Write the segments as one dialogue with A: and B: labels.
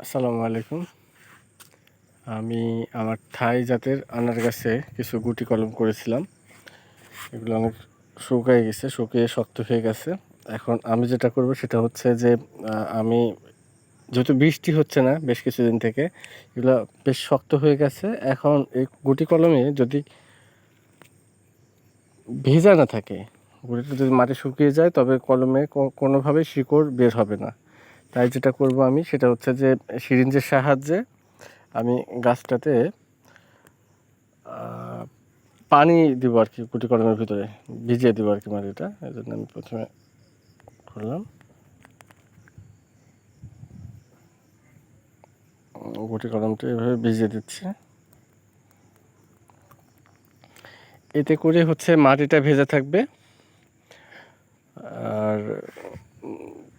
A: আসসালামু আলাইকুম। আমি আমার থাই জাতের আনার গাছে কিছু গুটি কলম করেছিলাম। এগুলো অনেক শুকায় গেছে, শুকিয়ে শক্ত হয়ে গেছে। এখন আমি যেটা করব সেটা হচ্ছে যে আমি যেহেতু বৃষ্টি হচ্ছে না বেশ কিছুদিন থেকে, এগুলো বেশ শক্ত হয়ে গেছে। এখন এই গুটি কলমে যদি ভেজা না থাকে গুটিটা যদি মাটি শুকিয়ে যায়, তবে কলমে কো- কোনোভাবেই শিকড় বের হবে না। তাই যেটা করব আমি, সেটা হচ্ছে যে সিরিঞ্জের সাহায্যে আমি গাছটাতে পানি দিব আর কি গুটি কলমের ভিতরে, ভিজিয়ে দিব আর কি মাটিটা। এই জন্য আমি প্রথমে করলাম। গুটি কলমটা এভাবে ভিজিয়ে দিচ্ছি। এতে করে হচ্ছে মাটিটা ভেজা থাকবে। আর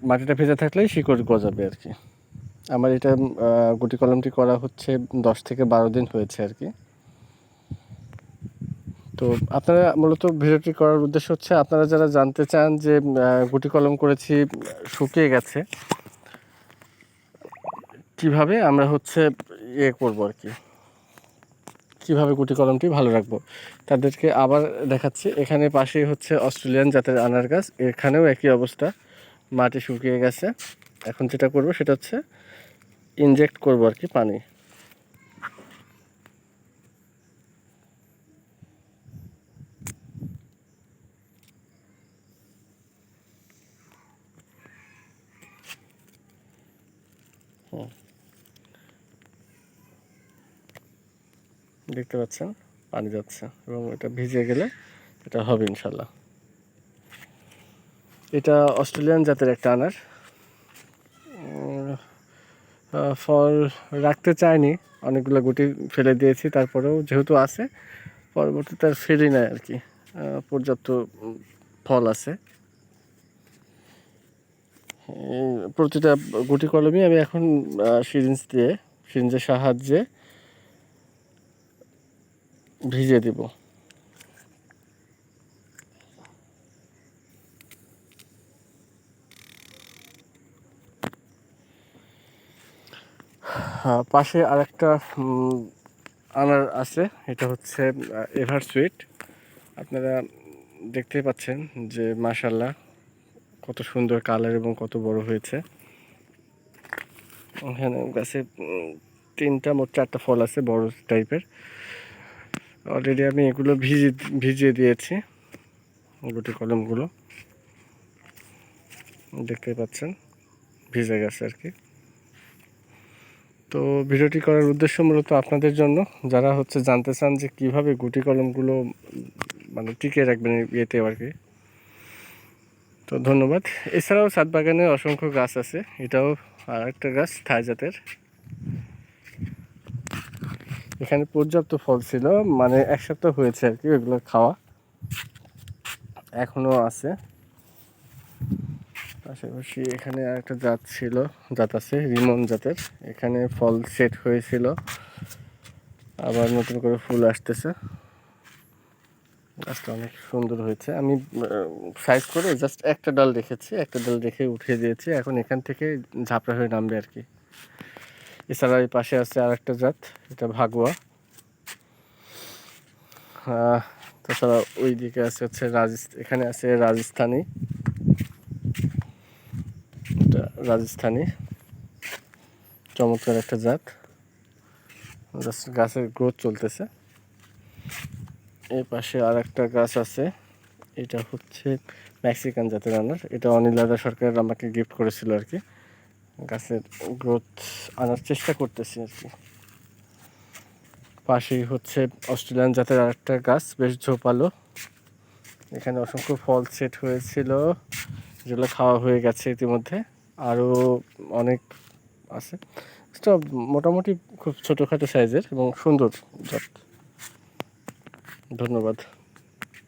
A: মাটিটা ভেজা থাকলেই শিকড় গজাবে আর কি। আমার এটা গুটি কলমটি করা হচ্ছে দশ থেকে বারো দিন হয়েছে আর কি। তো আপনারা মূলত ভিডিওটি করার উদ্দেশ্য হচ্ছে, আপনারা যারা জানতে চান যে গুটি কলম করেছি, শুকিয়ে গেছে, কীভাবে আমরা হচ্ছে ইয়ে করব আর কি। কীভাবে গুটি কলমটি ভালো রাখব। তাদেরকে আবার দেখাচ্ছি, এখানে পাশেই হচ্ছে অস্ট্রেলিয়ান জাতের আনার গাছ এখানেও একই অবস্থা। মাটি শুকিয়ে গেছে। এখন যেটা করব সেটা হচ্ছে ইনজেক্ট করব আর কি পানি। দেখতে পাচ্ছেন? পানি যাচ্ছে এবং এটা ভিজে গেলে এটা হবে ইনশাল্লাহ। এটা অস্ট্রেলিয়ান জাতের একটা আনার। ফল রাখতে চাইনি। অনেকগুলো গুটি ফেলে দিয়েছি, তারপরেও যেহেতু আছে পরবর্তীতে আর ফেলি নাই আর কি। পর্যাপ্ত ফল আছে। প্রতিটা গুটি কলমই আমি এখন সিরিঞ্জ দিয়ে, সিরিঞ্জের সাহায্যে ভিজিয়ে দিব। পাশে আরেকটা উম, আনার আছে। এটা হচ্ছে এভার সুইট আপনারা দেখতেই পাচ্ছেন যে মাশাল্লাহ কত সুন্দর কালার এবং কত বড় হয়েছে। এখানে গাছে তিনটা মোট চারটা ফল আছে বড় টাইপের অলরেডি আমি এগুলো ভিজিয়ে ভিজিয়ে দিয়েছি গুটি কলমগুলো। দেখতেই পাচ্ছেন ভিজে গেছে আর কি। তো ভিডিওটি করার উদ্দেশ্য মূলত আপনাদের জন্য। যারা হচ্ছে জানতে চান যে কীভাবে গুটি কলমগুলো মানে টিকিয়ে রাখবেন ইয়েতে আর কি। তো ধন্যবাদ। এছাড়াও ছাদ বাগানে অসংখ্য গাছ আছে। এটাও আর একটা গাছ, থাই জাতের। এখানে পর্যাপ্ত ফল ছিল। মানে এক সপ্তাহ হয়েছে আর কি ওইগুলো খাওয়া। এখনও আছে। পাশাপাশি এখানে আরেকটা জাত ছিল, জাত আছে, রিমন জাতের। এখানে ফল সেট হয়েছিল। আবার নতুন করে ফুল আসতেছে। গাছটা অনেক সুন্দর হয়েছে। আমি সাইজ করে জাস্ট একটা ডাল রেখেছি, একটা ডাল রেখে উঠিয়ে দিয়েছি। এখন এখান থেকে ঝাপড়া হয়ে নামবে আর কি। এছাড়া এই পাশে আছে আর একটা জাত, এটা ভাগুয়া। তাছাড়া ওই দিকে আছে হচ্ছে রাজস্থান, এখানে আছে রাজস্থানি। রাজস্থানি। চমৎকার একটা জাত। Just গাছের গ্রোথ চলতেছে। এই পাশে আর একটা গাছ আছে। এটা হচ্ছে মেক্সিকান জাতের আনার। এটা অনিল দাদা সরকার আমাকে গিফট করেছিল আর কি। গাছের গ্রোথ আনার চেষ্টা করতেছি আর কি। পাশেই হচ্ছে অস্ট্রেলিয়ান জাতের আরেকটা গাছ, বেশ ঝোপালো। এখানে অসংখ্য ফল সেট হয়েছিল। যেগুলো খাওয়া হয়ে গেছে ইতিমধ্যে। আরও অনেক আছে। স্টপ মোটামুটি খুব ছোটোখাটো সাইজের এবং সুন্দর ধন্যবাদ।